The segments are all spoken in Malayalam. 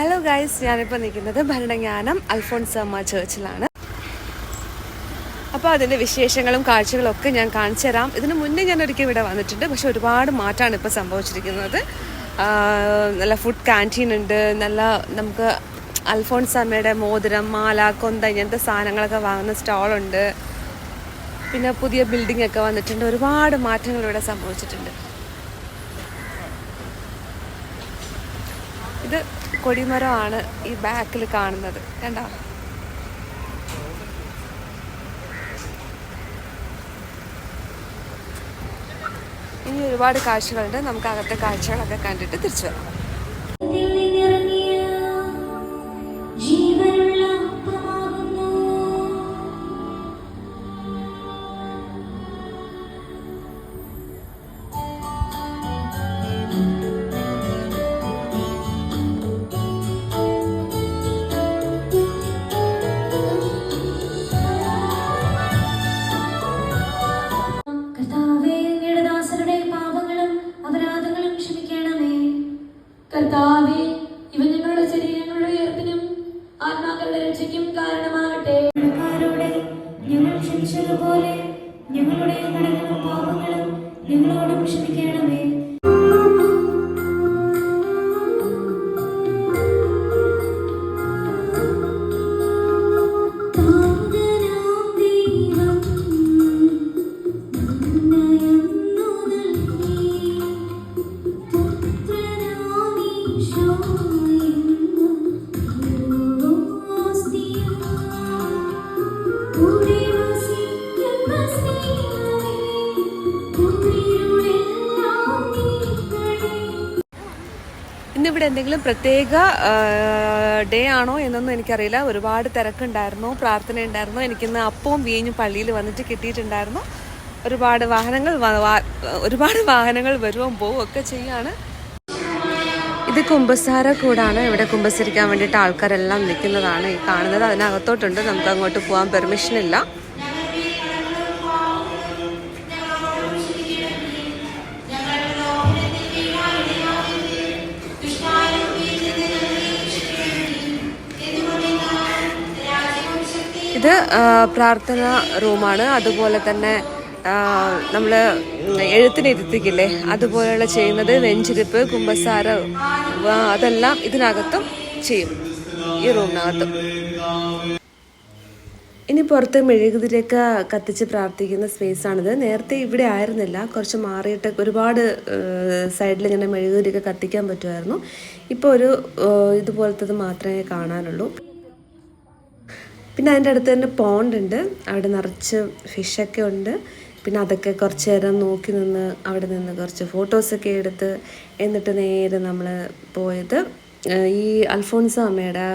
ഹലോ ഗൈസ് ഞാനിപ്പോൾ നിൽക്കുന്നത് ഭരണങ്ങാനം അൽഫോൺസമ്മ ചേർച്ചിലാണ്. അപ്പോൾ അതിന്റെ വിശേഷങ്ങളും കാഴ്ചകളും ഒക്കെ ഞാൻ കാണിച്ചു തരാം. ഇതിന് മുന്നേ ഞാൻ ഒരിക്കൽ ഇവിടെ വന്നിട്ടുണ്ട്. പക്ഷെ ഒരുപാട് മാറ്റമാണ് ഇപ്പോൾ സംഭവിച്ചിരിക്കുന്നത്. നല്ല ഫുഡ് ക്യാന്റീൻ ഉണ്ട്. നല്ല നമുക്ക് അൽഫോൺസമ്മയുടെ മോതിരം മാല കൊന്ത ഇങ്ങനത്തെ സാധനങ്ങളൊക്കെ വാങ്ങുന്ന സ്റ്റാളുണ്ട് പിന്നെ പുതിയ ബിൽഡിംഗ് ഒക്കെ വന്നിട്ടുണ്ട്. ഒരുപാട് മാറ്റങ്ങൾ ഇവിടെ സംഭവിച്ചിട്ടുണ്ട് ഇത് കൊടിമരമാണ് ഈ ബാക്കിൽ കാണുന്നത്. കണ്ടോ? ഇനി ഒരുപാട് കാഴ്ചകളുണ്ട്. നമുക്ക് അകത്തെ കാഴ്ചകളൊക്കെ കണ്ടിട്ട് തിരിച്ചു വരാം. കർത്താവേ ഇവ ഞങ്ങളുടെ ശരീരങ്ങളുടെ ഉയർപ്പിനും ആത്മാക്കളുടെ രക്ഷയ്ക്കും കാരണമാകട്ടെ. ഞങ്ങൾ ക്ഷമിച്ചതുപോലെ ഞങ്ങളുടെ പാപങ്ങളും ഞങ്ങളോടും ക്ഷമിക്കണമേ. ഇന്നിവിടെ എന്തെങ്കിലും പ്രത്യേക ഡേ ആണോ എന്നൊന്നും എനിക്കറിയില്ല. ഒരുപാട് തിരക്കുണ്ടായിരുന്നു പ്രാർത്ഥന ഉണ്ടായിരുന്നു എനിക്കിന്ന് അപ്പവും വീഞ്ഞും പള്ളിയിൽ വന്നിട്ട് കിട്ടിയിട്ടുണ്ടായിരുന്നു. ഒരുപാട് വാഹനങ്ങൾ ഒരുപാട് വാഹനങ്ങൾ വരുവും പോവും ഒക്കെ ചെയ്യാണ്. ഇത് കുമ്പസാര കൂടാണ്. ഇവിടെ കുമ്പസരിക്കാൻ വേണ്ടിയിട്ട് ആൾക്കാരെല്ലാം നിൽക്കുന്നതാണ് ഈ കാണുന്നത്. അതിനകത്തോട്ടുണ്ട്. നമുക്ക് അങ്ങോട്ട് പോകാൻ പെർമിഷൻ ഇല്ല. ഇത് പ്രാർത്ഥന റൂമാണ്. അതുപോലെ തന്നെ നമ്മൾ എഴുത്തിനിരുത്തിക്കില്ലേ അതുപോലെയുള്ള ചെയ്യുന്നത് വെഞ്ചിരിപ്പ് കുമ്പസാര അതെല്ലാം ഇതിനകത്തും ചെയ്യും. ഈ റൂമിനകത്തും. ഇനി പുറത്ത് മെഴുകുതിരിയൊക്കെ കത്തിച്ച് പ്രാർത്ഥിക്കുന്ന സ്പേസ് ആണിത് നേരത്തെ ഇവിടെ ആയിരുന്നില്ല. കുറച്ച് മാറിയിട്ട് ഒരുപാട് സൈഡിൽ ഇങ്ങനെ മെഴുകുതിരിയൊക്കെ കത്തിക്കാൻ പറ്റുമായിരുന്നു. ഇപ്പോൾ ഒരു ഇതുപോലത്തത് മാത്രമേ കാണാനുള്ളൂ. പിന്നെ അതിന്റെ അടുത്ത് തന്നെ പോണ്ട് ഉണ്ട്. അവിടെ നിറച്ച് ഫിഷൊക്കെ ഉണ്ട്. പിന്നെ അതൊക്കെ കുറച്ച് നേരം നോക്കി നിന്ന് അവിടെ നിന്ന് കുറച്ച് ഫോട്ടോസൊക്കെ എടുത്ത് എന്നിട്ട് നേരെ നമ്മൾ പോയത് ഈ അൽഫോൺസ അമ്മയുടെ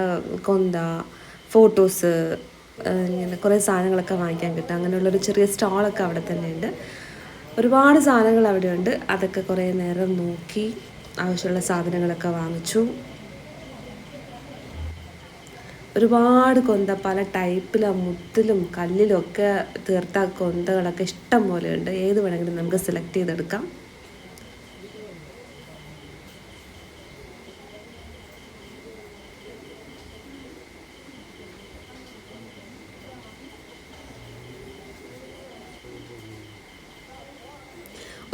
കൊന്ത ഫോട്ടോസ് ഇങ്ങനെ കുറേ സാധനങ്ങളൊക്കെ വാങ്ങിക്കാൻ കിട്ടും. അങ്ങനെയുള്ളൊരു ചെറിയ സ്റ്റാളൊക്കെ അവിടെ തന്നെ ഉണ്ട്. ഒരുപാട് സാധനങ്ങൾ അവിടെ ഉണ്ട് അതൊക്കെ കുറേ നേരം നോക്കി ആവശ്യമുള്ള സാധനങ്ങളൊക്കെ വാങ്ങിച്ചു. ഒരുപാട് കൊന്ത പല ടൈപ്പിലും മുത്തിലും കല്ലിലും ഒക്കെ തീർത്ത കൊന്തകളൊക്കെ ഇഷ്ടം പോലെ ഉണ്ട്. ഏത് വേണമെങ്കിലും നമുക്ക് സെലക്ട് ചെയ്തെടുക്കാം.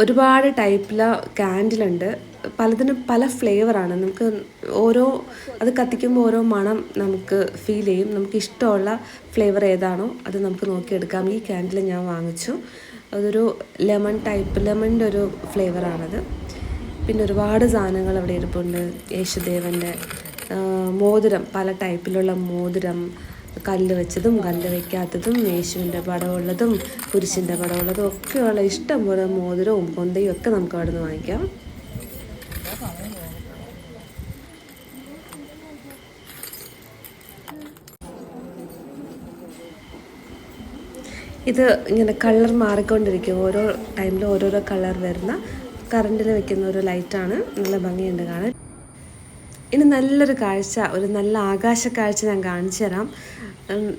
ഒരുപാട് ടൈപ്പിലെ ക്യാൻഡിലുണ്ട് പലതിനും പല ഫ്ലേവറാണ് നമുക്ക് ഓരോ അത് കത്തിക്കുമ്പോൾ ഓരോ മണം നമുക്ക് ഫീൽ ചെയ്യും. നമുക്ക് ഇഷ്ടമുള്ള ഫ്ലേവർ ഏതാണോ അത് നമുക്ക് നോക്കിയെടുക്കാം. ഈ ക്യാൻഡിൽ ഞാൻ വാങ്ങിച്ചു. അതൊരു ലെമൺ ടൈപ്പ് ലെമണിന്റെ ഒരു ഫ്ലേവറാണത് പിന്നെ ഒരുപാട് സാധനങ്ങൾ അവിടെ ഇരിപ്പുണ്ട്. യേശുദേവന്റെ മോതിരം. പല ടൈപ്പിലുള്ള മോതിരം കല്ല് വെച്ചതും കല്ല് വെക്കാത്തതും യേശുവിന്റെ പടമുള്ളതും കുരിശിന്റെ പടമുള്ളതും ഒക്കെയുള്ള ഇഷ്ടം പോലെ മോതിരവും കൊന്തയും ഒക്കെ നമുക്ക് അവിടെ നിന്ന് വാങ്ങിക്കാം. ഇത് ഇങ്ങനെ കളർ മാറിക്കൊണ്ടിരിക്കും. ഓരോ ടൈമിലും ഓരോരോ കളർ വരുന്ന കറണ്ടിൽ വെക്കുന്ന ഒരു ലൈറ്റാണ് നല്ല ഭംഗിയുണ്ട് കാണാൻ. ഇനി നല്ലൊരു കാഴ്ച ഒരു നല്ല ആകാശ കാഴ്ച ഞാൻ കാണിച്ചു തരാം.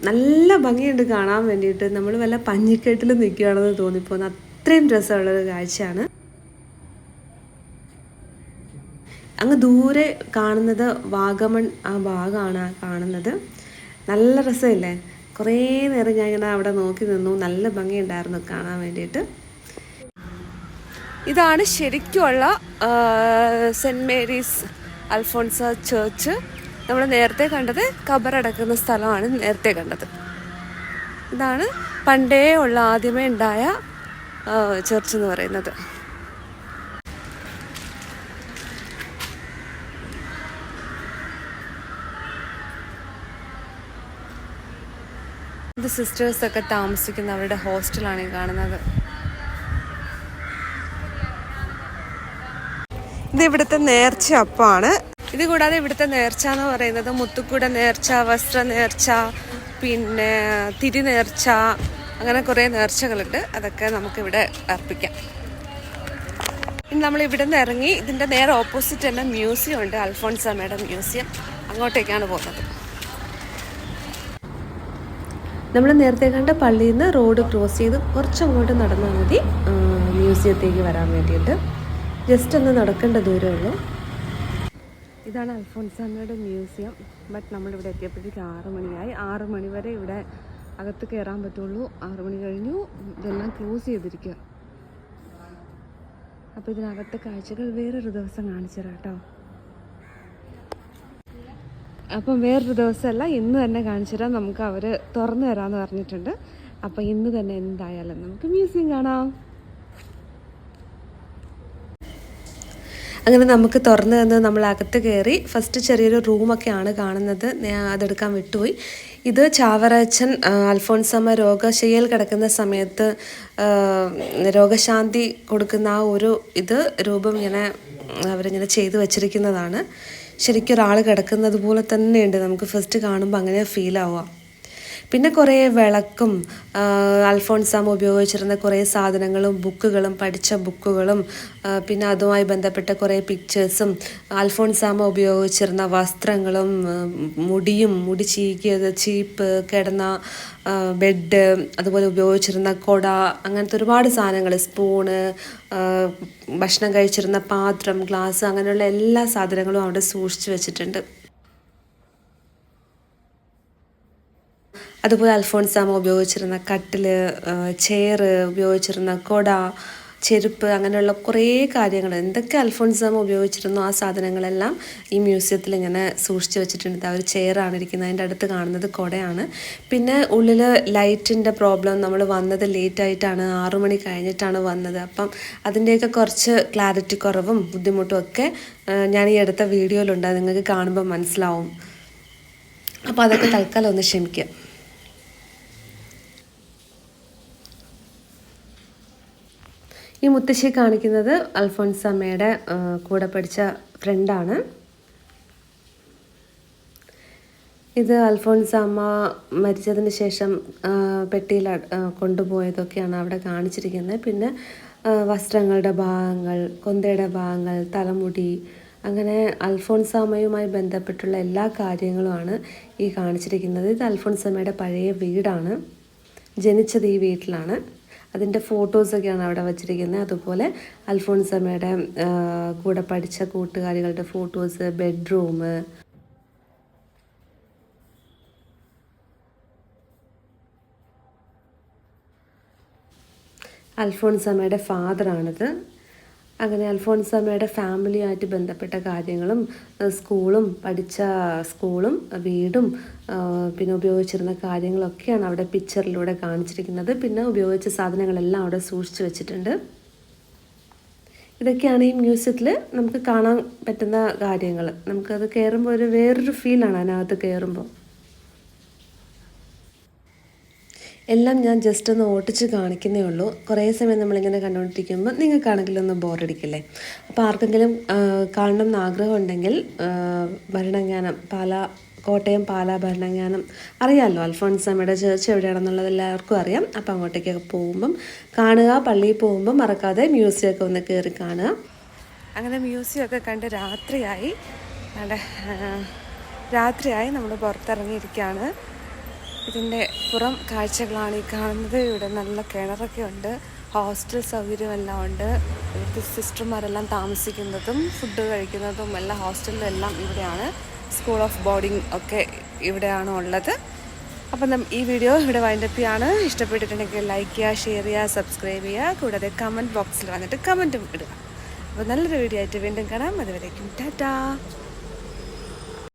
നല്ല ഭംഗിയുണ്ട് കാണാൻ വേണ്ടിയിട്ട്. നമ്മൾ വല്ല പഞ്ഞിക്കെട്ടിൽ നിൽക്കുകയാണെന്ന് തോന്നിപ്പോകുന്ന. അത്രയും രസമുള്ളൊരു കാഴ്ചയാണ്. അങ്ങ് ദൂരെ കാണുന്നത് വാഗമൺ ആ ഭാഗമാണ് കാണുന്നത്. നല്ല രസമല്ലേ? കുറേ നേരം ഞാൻ ഇങ്ങനെ അവിടെ നോക്കി നിന്നു. നല്ല ഭംഗിയുണ്ടായിരുന്നു കാണാൻ വേണ്ടിയിട്ട്. ഇതാണ് ശരിക്കുമുള്ള സെന്റ് മേരീസ് അൽഫോൺസ ചേർച്ച്. നമ്മൾ നേരത്തെ കണ്ടത് കബറടക്കുന്ന സ്ഥലമാണ് നേരത്തെ കണ്ടത്. ഇതാണ് പണ്ടേ ഉള്ള ആദ്യമേ ഉണ്ടായ ചേർച്ച് എന്ന് പറയുന്നത്. ഇത് സിസ്റ്റേഴ്സൊക്കെ താമസിക്കുന്ന അവരുടെ ഹോസ്റ്റലാണ് ഈ കാണുന്നത്. ഇത് ഇവിടുത്തെ നേർച്ച അപ്പാണ്. ഇത് കൂടാതെ ഇവിടുത്തെ നേർച്ച എന്ന് പറയുന്നത് മുത്തുക്കൂട നേർച്ച വസ്ത്ര നേർച്ച പിന്നെ തിരി നേർച്ച അങ്ങനെ കുറേ നേർച്ചകളുണ്ട്. അതൊക്കെ നമുക്കിവിടെ അർപ്പിക്കാം. ഇനി നമ്മൾ ഇവിടെ നിന്ന് ഇറങ്ങി ഇതിന്റെ നേരെ ഓപ്പോസിറ്റ് തന്നെ മ്യൂസിയം ഉണ്ട് അൽഫോൺസാമയുടെ മ്യൂസിയം അങ്ങോട്ടേക്കാണ് പോകുന്നത്. നമ്മൾ നേരത്തെ കണ്ട പള്ളിയിൽ നിന്ന് റോഡ് ക്രോസ് ചെയ്ത് കുറച്ചങ്ങോട്ട് നടന്നാൽ മതി. മ്യൂസിയത്തേക്ക് വരാൻ വേണ്ടിയിട്ട്. ജസ്റ്റ് ഒന്ന് നടക്കേണ്ട ദൂരമുള്ളൂ ഇതാണ് അൽഫോൺസാമ്മയുടെ മ്യൂസിയം. ബട്ട് നമ്മളിവിടെ എത്തിയപ്പോഴേക്ക് ആറ് മണിയായി. ആറ് മണി വരെ ഇവിടെ അകത്ത് കയറാൻ പറ്റുള്ളൂ. ആറ് മണി കഴിഞ്ഞു. ഇതെല്ലാം ക്ലോസ് ചെയ്തിരിക്കുക. അപ്പോൾ ഇതിനകത്തെ കാഴ്ചകൾ വേറൊരു ദിവസം കാണിച്ചു തരാം കേട്ടോ. അപ്പം വേറൊരു ദിവസമല്ല ഇന്ന് തന്നെ കാണിച്ചു തരാം. നമുക്ക് അവർ തുറന്നു തരാമെന്ന് പറഞ്ഞിട്ടുണ്ട്. അപ്പം ഇന്ന് തന്നെ എന്തായാലും നമുക്ക് മ്യൂസിയം കാണാം. അങ്ങനെ നമുക്ക് തുറന്നു തന്ന് നമ്മൾ അകത്ത് കയറി. ഫസ്റ്റ് ചെറിയൊരു റൂമൊക്കെയാണ് കാണുന്നത്. ഞാൻ അതെടുക്കാൻ വിട്ടുപോയി. ഇത് ചാവറച്ചൻ അൽഫോൺസമ്മ രോഗശയ്യയിൽ കിടക്കുന്ന സമയത്ത് രോഗശാന്തി കൊടുക്കുന്ന ആ ഒരു ഇത് രൂപം ഇങ്ങനെ അവരിങ്ങനെ ചെയ്തു വച്ചിരിക്കുന്നതാണ്. ശരിക്കും ഒരാൾ കിടക്കുന്നത് പോലെ തന്നെയുണ്ട്. നമുക്ക് ഫസ്റ്റ് കാണുമ്പോൾ അങ്ങനെ ഫീൽ ആവുക. പിന്നെ കുറേ വിളക്കും അൽഫോൺസാമ ഉപയോഗിച്ചിരുന്ന കുറേ സാധനങ്ങളും ബുക്കുകളും പഠിച്ച ബുക്കുകളും പിന്നെ അതുമായി ബന്ധപ്പെട്ട കുറേ പിക്ചേഴ്സും അൽഫോൺസാമ ഉപയോഗിച്ചിരുന്ന വസ്ത്രങ്ങളും മുടിയും മുടി ചീകിയത് ചീപ്പ് കിടന്ന ബെഡ് അതുപോലെ ഉപയോഗിച്ചിരുന്ന കൊട അങ്ങനത്തെ ഒരുപാട് സാധനങ്ങൾ സ്പൂണ് ഭക്ഷണം കഴിച്ചിരുന്ന പാത്രം ഗ്ലാസ് അങ്ങനെയുള്ള എല്ലാ സാധനങ്ങളും അവിടെ സൂക്ഷിച്ചു വെച്ചിട്ടുണ്ട്. അതുപോലെ അൽഫോൺസാമ ഉപയോഗിച്ചിരുന്ന കട്ടിൽ ചെയർ ഉപയോഗിച്ചിരുന്ന കൊട ചെരുപ്പ് അങ്ങനെയുള്ള കുറേ കാര്യങ്ങൾ എന്തൊക്കെ അൽഫോൺസാമ ഉപയോഗിച്ചിരുന്നു ആ സാധനങ്ങളെല്ലാം ഈ മ്യൂസിയത്തിൽ ഇങ്ങനെ സൂക്ഷിച്ചു വെച്ചിട്ടുണ്ട്. ആ ഒരു ചെയറാണ് ഇരിക്കുന്നത്. അതിന്റെ അടുത്ത് കാണുന്നത് കുടയാണ്. പിന്നെ ഉള്ളിൽ ലൈറ്റിന്റെ പ്രോബ്ലം നമ്മൾ വന്നത് ലേറ്റായിട്ടാണ്. ആറു മണി കഴിഞ്ഞിട്ടാണ് വന്നത്. അപ്പം അതിന്റെയൊക്കെ കുറച്ച് ക്ലാരിറ്റി കുറവും ബുദ്ധിമുട്ടും ഒക്കെ ഞാൻ ഈ അടുത്ത വീഡിയോയിലുണ്ട്. നിങ്ങൾക്ക് കാണുമ്പോൾ മനസ്സിലാവും. അപ്പോൾ അതൊക്കെ തൽക്കാലം ഒന്ന് ക്ഷമിക്കുക ഈ മുത്തശ്ശി കാണിക്കുന്നത് അൽഫോൺസ് അമ്മയുടെ കൂടെ പഠിച്ച ഫ്രണ്ടാണ്. ഇത് അൽഫോൺസമ്മ മരിച്ചതിന് ശേഷം പെട്ടിയിൽ കൊണ്ടുപോയതൊക്കെയാണ് അവിടെ കാണിച്ചിരിക്കുന്നത്. പിന്നെ വസ്ത്രങ്ങളുടെ ഭാഗങ്ങൾ കൊന്തയുടെ ഭാഗങ്ങൾ തലമുടി അങ്ങനെ അൽഫോൺസാമയുമായി ബന്ധപ്പെട്ടുള്ള എല്ലാ കാര്യങ്ങളുമാണ് ഈ കാണിച്ചിരിക്കുന്നത്. ഇത് അൽഫോൺസാമയുടെ പഴയ വീടാണ്. ജനിച്ചത് ഈ വീട്ടിലാണ്. അതിന്റെ ഫോട്ടോസൊക്കെയാണ് അവിടെ വച്ചിരിക്കുന്നത്. അതുപോലെ അൽഫോൺസമ്മയുടെ കൂടെ പഠിച്ച കൂട്ടുകാരികളുടെ ഫോട്ടോസ് ബെഡ്റൂം അൽഫോൺസമ്മയുടെ ഫാദറാണിത് അങ്ങനെ അൽഫോൺസമ്മയുടെ ഫാമിലിയായിട്ട് ബന്ധപ്പെട്ട കാര്യങ്ങളും സ്കൂളും പഠിച്ച സ്കൂളും വീടും പിന്നെ ഉപയോഗിച്ചിരുന്ന കാര്യങ്ങളൊക്കെയാണ് അവിടെ പിക്ചറിലൂടെ കാണിച്ചിരിക്കുന്നത്. പിന്നെ ഉപയോഗിച്ച സാധനങ്ങളെല്ലാം അവിടെ സൂക്ഷിച്ചു വെച്ചിട്ടുണ്ട്. ഇതൊക്കെയാണ് ഈ മ്യൂസിയത്തിൽ നമുക്ക് കാണാൻ പറ്റുന്ന കാര്യങ്ങൾ. നമുക്കത് കയറുമ്പോൾ ഒരു വേറൊരു ഫീലാണ് അതിനകത്ത് കയറുമ്പോൾ. എല്ലാം ഞാൻ ജസ്റ്റ് ഒന്ന് ഓട്ടിച്ച് കാണിക്കുന്നേ ഉള്ളൂ. കുറേ സമയം നമ്മളിങ്ങനെ കണ്ടുകൊണ്ടിരിക്കുമ്പോൾ നിങ്ങൾക്കാണെങ്കിലും ഒന്ന് ബോറടിക്കില്ലേ? അപ്പോൾ ആർക്കെങ്കിലും കാണണം എന്ന് ആഗ്രഹം ഉണ്ടെങ്കിൽ ആ, ഭരണങ്ങാനം പാല കോട്ടയം പാല ഭരണങ്ങാനം അറിയാമല്ലോ അൽഫോൺസാമ്മയുടെ ചേർച്ച് എവിടെയാണെന്നുള്ളത് എല്ലാവർക്കും അറിയാം. അപ്പോൾ അങ്ങോട്ടേക്കൊക്കെ പോകുമ്പം കാണുക പള്ളിയിൽ പോകുമ്പം മറക്കാതെ മ്യൂസിയമൊക്കെ ഒന്ന് കയറി കാണുക. അങ്ങനെ മ്യൂസിയമൊക്കെ കണ്ട് രാത്രിയായി. രാത്രിയായി നമ്മൾ പുറത്തിറങ്ങിയിരിക്കുകയാണ് ഇതിന്റെ പുറം കാഴ്ചകളാണ് ഈ കാണുന്നത്. ഇവിടെ നല്ല കിണറൊക്കെ ഉണ്ട്. ഹോസ്റ്റൽ സൗകര്യമെല്ലാം ഉണ്ട്. ഇവിടുത്തെ സിസ്റ്റർമാരെല്ലാം താമസിക്കുന്നതും ഫുഡ് കഴിക്കുന്നതും എല്ലാം ഹോസ്റ്റലിലും എല്ലാം ഇവിടെയാണ്. സ്കൂൾ ഓഫ് ബോർഡിംഗ് ഒക്കെ ഇവിടെയാണ് ഉള്ളത്. അപ്പം ഈ വീഡിയോ ഇവിടെ വൈൻഡപ്പ് ചെയ്യാണ്. ഇഷ്ടപ്പെട്ടിട്ടുണ്ടെങ്കിൽ ലൈക്ക് ചെയ്യുക ഷെയർ ചെയ്യുക സബ്സ്ക്രൈബ് ചെയ്യുക. കൂടാതെ കമന്റ് ബോക്സിൽ വന്നിട്ട് കമന്റും ഇടുക. അപ്പോൾ നല്ലൊരു വീഡിയോ ആയിട്ട് വീണ്ടും കാണാം. അതുവരേക്കും ടാറ്റാ!